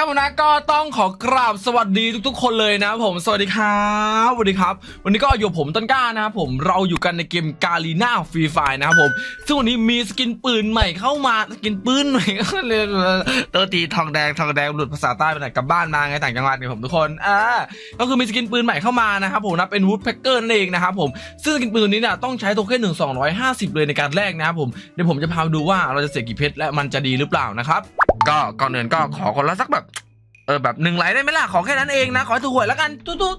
ครับผมนะก็ต้องขอกราบสวัสดีทุกๆ คนเลยนะผมสวัสดีครับสวัสดีครับ วันนี้ก็อยู่ผมต้นกล้านะครับผมเราอยู่กันในเกมกาลีนาฟรีไฟนะครับผม ซึ่งวันนี้มีสกินปืนใหม่เข้ามาสกินปืนใหม่ก็เลยตัวตีทองแดงทองแดงหลุดภาษาใต้ไปไหนกลับบ้านมาไงต่างจังหวัดเนี่ยผมทุกคนอ่าก็คือมีสกินปืนใหม่เข้ามานะครับผมนะเป็นวูดแพ็กเกอร์นั่นเองนะครับผมซึ่งสกินปืนนี้เนี่ยต้องใช้โทเค็นถึง250 เลยในการแลกนะครับผมเดี๋ยวผมจะพาดูว่าเราจะเสียกี่เพชรและมันจะดีหรือเปล่านะครับ ก็ก่อนอื่นก็ขอคนละสักแบบ เออแบบหนึ่งไลค์ได้ไหมล่ะ ขอแค่นั้นเองนะ ขอให้ถูกหวยแล้วกันตุ๊ด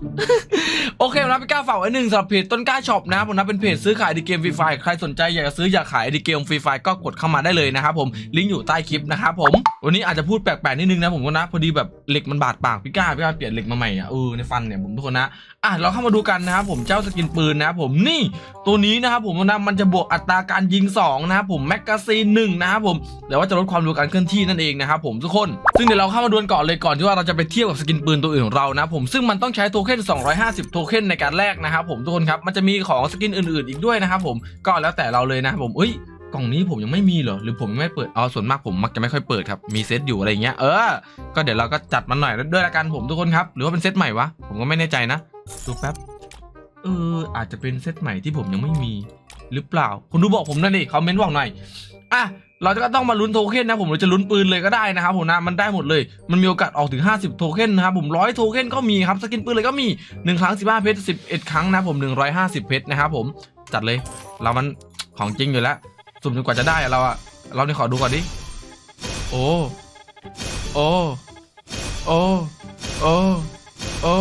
โอเคนะพี่ก้าฝากไว้หนึ่งสำหรับเพจต้นกล้าช็อปนะผมนะเป็นเพจซื้อขายดีเกมฟรีไฟใครสนใจอยากจะซื้ออยากขายดีเกมฟรีไฟก็กดเข้ามาได้เลยนะครับผมลิงก์อยู่ใต้คลิปนะครับผมวันนี้อาจจะพูดแปลกๆนิดนึงนะผมก็นะพอดีแบบเหล็กมันบาดปากพี่ก้าพี่ก้าเปลี่ยนเหล็กมาใหม่อะเออในฟันเนี่ยผมทุกคนนะอะเราเข้ามาดูกันนะครับผมเจ้าสกินปืนนะครับผมนี่ตัวนี้นะครับผมนะมันจะบวกอัตราการยิงสองนะครับผมแมกกาซีนหนึ่งนะครับผมแต่ว่าจะลดความเร็วการเคลื่อนที่นั่นเองนะครับผมทุกคน ซึ่งเดี๋ยวเราเข้ามาดวลก่อนเลยก่อนที่ว่าเราจะไปเทียบกับสกินปืนตัวอื่นของเรานะผมซึ่งมันต้องใช้โทเค็น250 โทเค็นในการแลกนะครับผมทุกคนครับมันจะมีของสกินอื่นๆอีกด้วยนะครับผมก็แล้วแต่เราเลยนะครับผมเอ้ยกล่องนี้ผมยังไม่มีเหรอหรือผมยังไม่เปิดอ๋อส่วนมากผมมักจะไม่ค่อยเปิดครับมีเซตอยู่อะไรเงี้ยเออก็เดี๋ยวเราก็จัดมันหน่อยด้วยละกันผมทุกคนครับหรือว่าเป็นเซตใหม่วะผมก็ไม่แน่ใจนะดูแป๊บเอออาจจะเป็นเซตใหม่ที่ผมยังไม่มีหรือเปล่าคุณดูบอกผมหนั่นดิคอมเมนต์บอกหน่อยอะ เราจะก็ต้องมาลุ้นโทเค็นนะผมเราจะลุ้นปืนเลยก็ได้นะครับผมนะมันได้หมดเลย มันมีโอกาสออกถึง 50 โทเค็นนะครับผมร้อยโทเค็นก็มีครับสกินปืนเลยก็มี1ครั้ง15เพชร11 ครั้งนะผม 150 เพชรนะครับผมจัดเลยเรามันของจริงอยู่แล้วสุ่มจนกว่าจะได้เราอะเราเนี่ยขอดูก่อนดิโอ้โอ้โอ้โอ้โอ้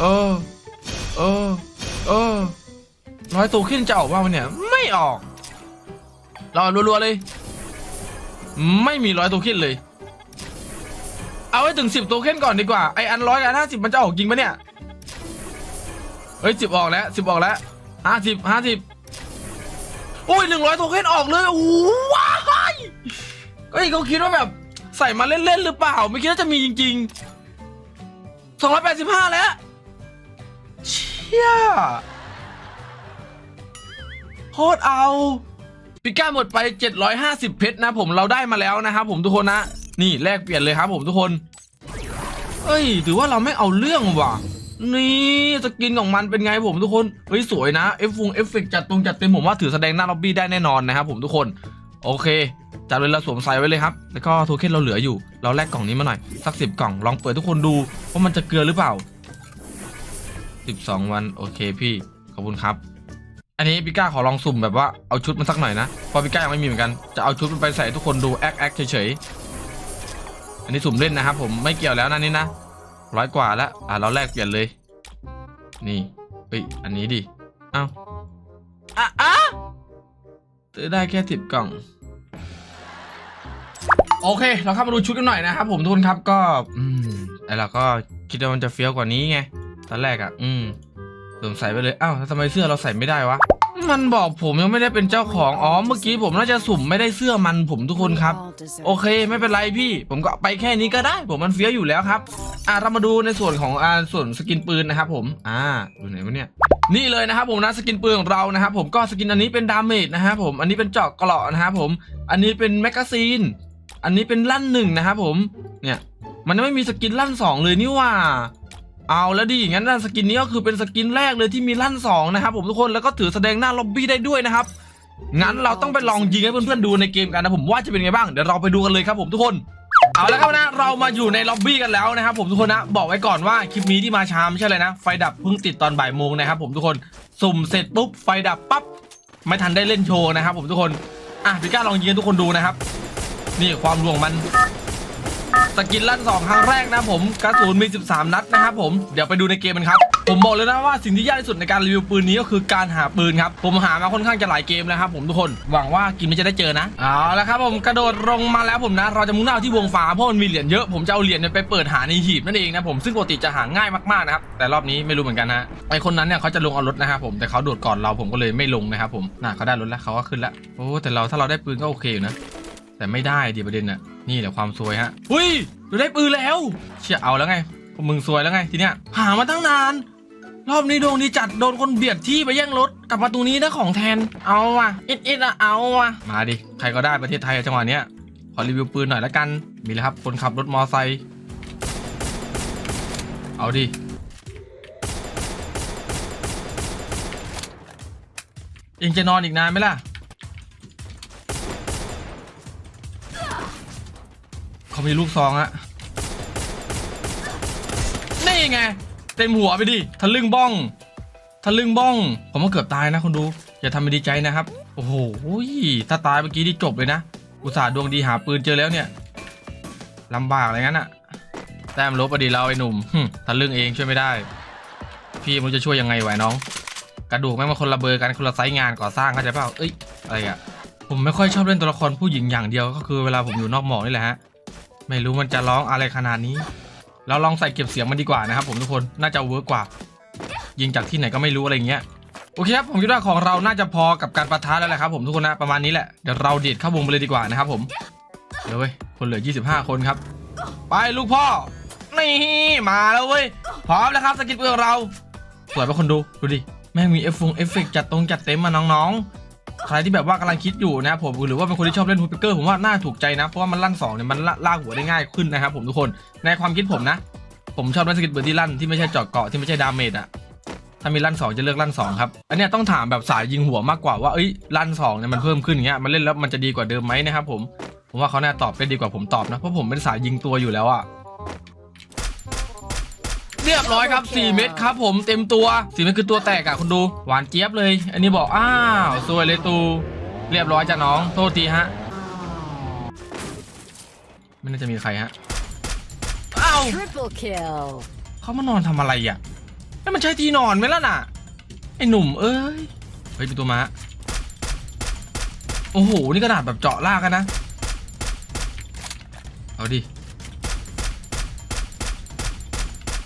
โอ้โอ้โอ้ร้อยตัวขึ้นจะออกว่ามันเนี่ยไม่ออกเรารัวๆเลย ไม่มีร้อยตัวขึ้นเลย เอาให้ถึงสิบตัวขึ้นก่อนดีกว่า ไออันร้อยกับห้าสิบมันจะออกจริงปะเนี่ย เฮ้ยสิบออกแล้วสิบออกแล้วห้าสิบห้าสิบโอ้ยหนึ่งร้อยโทเค็นออกเลย โอ้ว้ายก็อีกเขาคิดว่าแบบใส่มาเล่น ๆ หรือเปล่า ไม่คิดว่าจะมีจริงๆสองร้อยแปดสิบห้าแล้ว เชี่ยโคตรเอา ปิก้าหมดไป 750 เพชรนะผมเราได้มาแล้วนะครับผมทุกคนนะ นี่แลกเปลี่ยนเลยครับผมทุกคน เอ้ย ถือว่าเราไม่เอาเรื่องว่ะ นี่สกินของมันเป็นไงผมทุกคน เฮ้ยสวยนะ เอฟฟงเอฟเฟกจัดตรงจัดเต็มผมว่าถือแสดงหน้าล็อบบี้ได้แน่นอนนะครับผมทุกคน โอเคจัดเลยเราสวมใส่ไว้เลยครับ แล้วก็โทเค็นเราเหลืออยู่ เราแลกกล่องนี้มาหน่อย สักสิบกล่อง ลองเปิดทุกคนดูว่ามันจะเกลือหรือเปล่า 12 วัน โอเคพี่ ขอบคุณครับ อันนี้พี่ก้าขอลองสุ่มแบบว่าเอาชุดมันสักหน่อยนะเพราะพี่ก้ายังไม่มีเหมือนกันจะเอาชุดมันไปใส่ทุกคนดูแอคแอคเฉยๆอันนี้สุ่มเล่นนะครับผมไม่เกี่ยวแล้วนะนี่นะร้อยกว่าแล้วอะเราแลกเปลี่ยนเลย นี่เฮ้ยอันนี้ดิเอ้าอะอะซื้อได้แค่สิบกล่องโอเค เราเข้ามาดูชุดกันหน่อยนะครับผมทุกคนครับก็ อืมไอเราก็คิดว่ามันจะเฟี้ยวกว่านี้ไงตอนแรกอะ อืม สวมใส่ไปเลยอ้าวทำไมเสื้อเราใส่ไม่ได้วะ มันบอกผมยังไม่ได้เป็นเจ้าของ อ๋อ เมื่อกี้ผมน่าจะสุ่มไม่ได้เสื้อมันผมทุกคนครับ โอเค ไม่เป็นไรพี่ ผมก็ไปแค่นี้ก็ได้ ผมมันเฟี้ยวอยู่แล้วครับ อะเรามาดูในส่วนของอ่าส่วนสกินปืนนะครับผม อ่า ดูไหนวะเนี่ย นี่เลยนะครับผมนะสกินปืนของเรานะครับผม ก็สกินอันนี้เป็นดาเมจนะครับผม อันนี้เป็นเจาะเกราะนะครับผม อันนี้เป็นแมกกาซีน อันนี้เป็นลั่นหนึ่งนะครับผม เนี่ย มันไม่มีสกินลั่นสองเลยนี่ว่า เอาแล้วดิงั้นนะสกินนี้ก็คือเป็นสกินแรกเลยที่มีลั่นสองนะครับผมทุกคนแล้วก็ถือแสดงหน้าล็อบบี้ได้ด้วยนะครับงั้นเราต้องไปลองยิงให้เพื่อนๆดูในเกมกันนะผมว่าจะเป็นไงบ้างเดี๋ยวเราไปดูกันเลยครับผมทุกคนเอาแล้วครับนะเรามาอยู่ในล็อบบี้กันแล้วนะครับผมทุกคนนะบอกไว้ก่อนว่าคลิปนี้ที่มาช้าไม่ใช่เลยนะ ไฟดับเพิ่งติดตอนบ่ายโมงนะครับผมทุกคนสุ่มเสร็จปุ๊บไฟดับปั๊บไม่ทันได้เล่นโชว์นะครับผมทุกคนอะพี่ก้าลองยิงให้ทุกคนดูนะครับ นี่ความรวงมัน สกินลั่นสองครั้งแรกนะผมกระสุนมี 13 นัดนะครับผมเดี๋ยวไปดูในเกมกันครับ ผมบอกเลยนะว่าสิ่งที่ยากที่สุดในการรีวิวปืนนี้ก็คือการหาปืนครับผมหามาค่อนข้างจะหลายเกมแล้วครับผมทุกคนหวังว่ากินไม่จะได้เจอนะเอาละครับผมกระโดดลงมาแล้วผมนะเราจะมุ่งหน้าที่วงฟ้าเพราะมันมีเหรียญเยอะผมจะเอาเหรียญเนี่ยไปเปิดหาในหีบนั่นเองนะผมซึ่งปกติจะหาง่ายมากๆนะครับแต่รอบนี้ไม่รู้เหมือนกันนะไอคนนั้นเนี่ยเขาจะลงเอารถนะครับผมแต่เขาโดดก่อนเราผมก็เลยไม่ลงนะครับผมน่ะเขาได้รถแล้วเขาก็ขึ้นแล้วโอ้แต่เราถ้าเราได้ปืนก็โอเคอยู่นะแต่ไม่ได้ดิประเด็นน่ะ นี่แหละความซวยฮะหุ้ยเราได้ปืนแล้ว เชี่ยเอาแล้วไงพวกมึงซวยแล้วไงทีเนี้ยหามาตั้งนาน รอบนี้ดวงดีจัดโดนคนเบียดที่ไปแย่งรถกลับมาตรงนี้ได้ของแทนเอาว่ะอิดอิดอะเอาว่ะมาดิใครก็ได้ประเทศไทยจังหวะเนี้ยขอรีวิวปืนหน่อยละกันมีเลยครับคนขับรถมอไซค์เอาดิเองจะนอนอีกนานไหมล่ะ เขามีลูกซองอะนี่ไง เต็มหัวไปดิทะลึ่งบ้องทะลึ่งบ้อง ผมว่าเกือบตายนะคุณดู อย่าทำเป็นดีใจนะครับ โอ้โหถ้าตายเมื่อกี้ที่จบเลยนะอุตส่าห์ดวงดีหาปืนเจอแล้วเนี่ยลำบากอะไรงั้นอะแต้มลบอดีเราไอ้หนุ่มทะลึ่งเองช่วยไม่ได้ พี่มันจะช่วยยังไงไหวน้อง กระดูกแม่งมาคนละเบอร์กันคนละไซส์งานก่อสร้างเข้าใจเปล่าเอ้ยอะไรอะผมไม่ค่อยชอบเล่นตัวละครผู้หญิงอย่างเดียวก็คือเวลาผมอยู่นอกหมอกนี่แหละฮะ ไม่รู้มันจะร้องอะไรขนาดนี้ เราลองใส่เก็บเสียงมันดีกว่านะครับผมทุกคนน่าจะเวิร์กกว่า ยิงจากที่ไหนก็ไม่รู้อะไรอย่างเงี้ยโอเคครับผมคิดว่าของเราน่าจะพอกับการประทะแล้วแหละครับผมทุกคนนะประมาณนี้แหละเดี๋ยวเราเดีดเข้าวงไปเลยดีกว่านะครับผมเดี๋ยวเว้ยคนเหลือ 25 คนครับไปลูกพ่อนี่มาแล้วเว้ยพร้อมแล้วครับสกิปเพื่อเราสวยปะคนดูดูดิแม่งมีเอฟฟงเอฟเฟกจัดตรงจัดเต็มมาน้องๆ ใครที่แบบว่ากำลังคิดอยู่นะครับผมหรือว่าเป็นคนที่ชอบเล่นฮูดเปเกอร์ผมว่าน่าถูกใจนะ เพราะว่ามันลั่นสองเนี่ยมันลลากหัวได้ง่ายขึ้นนะครับผมทุกคนในความคิดผมนะ ผมชอบเล่นสกิปเบอร์ที่ลั่นที่ไม่ใช่เจาะเกาะที่ไม่ใช่ดาเมจอะถ้ามีลั่นสองจะเลือกลั่นสองครับอันนี้ต้องถามแบบสายยิงหัวมากกว่าว่าเอ้ยลั่นสองเนี่ยมันเพิ่มขึ้นอย่างเงี้ยมันเล่นแล้วมันจะดีกว่าเดิมไหมนะครับผมผมว่าเขาแน่ตอบได้ดีกว่าผมตอบนะเพราะผมเป็นสายยิงตัวอยู่แล้วอะ เรียบร้อยครับ 4 เม็ดครับผมเต็มตัว4เม็ดคือตัวแตกอะคุณดู หวานเจี๊ยบเลย อันนี้บอกอ้าวสวยเลยตู เรียบร้อยจ้ะน้องโทษทีฮะ ไม่น่าจะมีใครฮะอ้าว Triple kill. เขามานอนทำอะไรอะแล้วมันใช่ที่นอนไหมล่ะน่ะ ไอ้หนุ่มเอ้ยเฮ้ยเป็นตัวม้าโอ้โห นี่กระดาษแบบเจาะลากกันนะ เอาดิ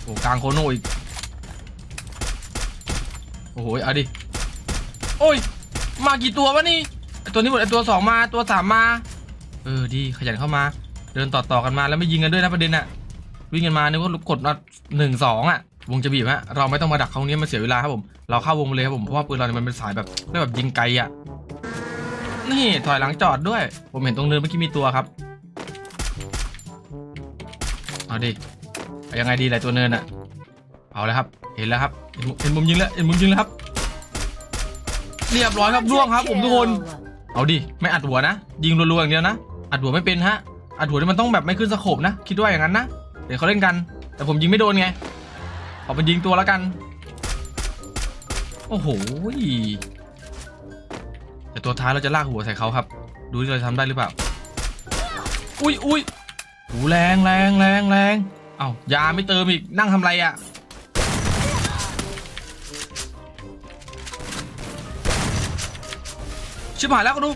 โอ้กลางโคโนอีก โอ้โหเอาดิ โอ้ย มากี่ตัววะนี่ตัวนี้หมดไอตัวสองมาตัวสามมา เออดีขยันเข้ามา เดินต่อๆกันมาแล้วไม่ยิงกันด้วยนะประเด็นอะวิ่งกันมานึกว่ากดมาหนึ่งสองอะวงจะบีบฮะเราไม่ต้องมาดักเขาตรงนี้มันเสียเวลาครับผมเราเข้าวงเลยครับผมเพราะว่าปืนเราเนี่ยมันเป็นสายแบบเรียกแบบยิงไกลอะนี่ถอยหลังจอดด้วย ผมเห็นตรงเนินเมื่อกี้มีตัวครับเอาดิ ยังไงดีหลายตัวเนินอะเอาแล้วครับ เห็นแล้วครับเห็นมุมเห็นมุมยิงแล้ว เห็นมุมยิงแล้วครับ เรียบร้อยครับร่วงครับ ผมทุกคน เอาดิ ไม่อัดหัวนะ ยิงรัวๆอย่างเดียวนะ อัดหัวไม่เป็นฮะ อัดหัวนี่มันต้องแบบไม่ขึ้นสโคปนะ คิดว่าอย่างนั้นนะ เดี๋ยวเขาเล่นกัน แต่ผมยิงไม่โดนไง ขอเป็นยิงตัวแล้วกัน โอ้โหแต่ตัวท้ายเราจะลากหัวใส่เขาครับ ดูที่เราจะทำได้หรือเปล่า อุ้ยอุ้ยหูแรงแรงแรงแรง เอ้ายาไม่เติมอีกนั่งทำไรอะ่ะชิบหายแล้วก็ดู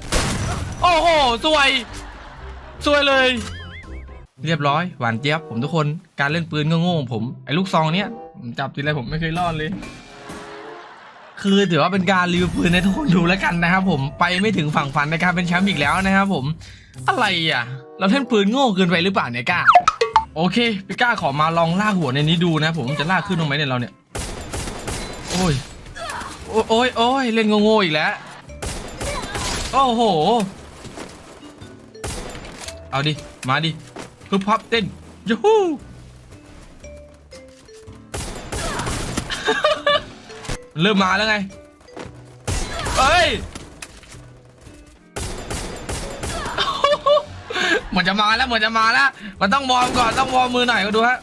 โอ้โหสวย สวยเลย เรียบร้อย หวานเจี๊ยบผมทุกคน การเล่นปืนก็โง่ของผม ไอ้ลูกซองเนี้ยจับทีไรผมไม่เคยรอดเลย คือถือว่าเป็นการรีวิวปืนให้ทุกคนดูแล้วกันนะครับผมไปไม่ถึงฝั่งฝันในการเป็นแชมป์อีกแล้วนะครับผม อะไรอะ เราเล่นปืนโง่เกินไปหรือเปล่าเนี่ยก้า โอเคพี่ก้าขอมาลองลากหัวในนี้ดูนะผมจะลากขึ้นตรงไหมเนี่ยเราเนี่ย โอ้ย โอ้ยโอ้ยเล่นโง่ๆอีกแล้ว โอ้โห เอาดิ มาดิพึบพับเต้นยูฮูเริ่มมาแล้วไง เอ้ย เหมือนจะมาแล้วเหมือนจะมาแล้วมันต้องวอร์มก่อนต้องวอร์มมือหน่อยก็ดูฮะ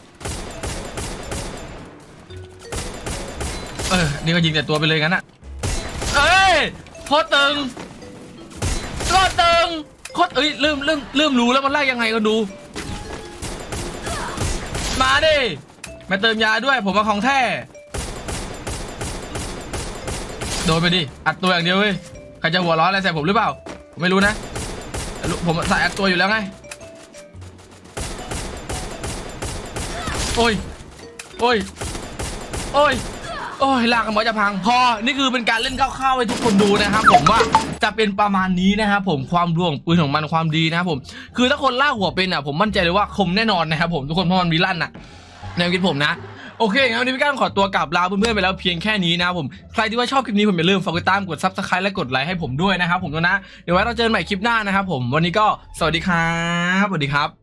เออนี่ก็ยิงแต่ตัวไปเลยงั้นอะเอ้ยโคตรตึงโคตรตึงโคตรเอ้ยเริ่มเริ่มเริ่มรู้แล้วมันไล่ยังไงก็ดู มาดิมาเติมยาด้วยผมมาของแท้โดนไปดิอัดตัวอย่างเดียวเว้ยใครจะหัวร้อนอะไรใส่ผมหรือเปล่าผมไม่รู้นะผมใส่อัดตัวอยู่แล้วไง โอ้ย โอ้ย โอ้ย โอ้ยลากกันหมอจะพัง พอ นี่คือเป็นการเล่นคร่าวๆให้ทุกคนดูนะครับผมว่าจะเป็นประมาณนี้นะครับผมความดวงปืนของมันความดีนะครับผม คือถ้าคนล่าหัวเป็นอะผมมั่นใจเลยว่าคมแน่นอนนะครับผมทุกคนเพราะมันมีลั่นอะในวคิดผมนะโอเคงั้นวันนี้พี่ก้างขอตัวกลับลาเพื่อนๆไปแล้วเพียงแค่นี้นะครับผม ใครที่ว่าชอบคลิปนี้ผมอย่าลืมฝากกดติดตามกด subscribe และกดไลค์ให้ผมด้วยนะครับผมด้วนะ เดี๋ยวไว้เราเจอกันใหม่คลิปหน้านะครับผม วันนี้ก็สวัสดีครับ สวัสดีครับ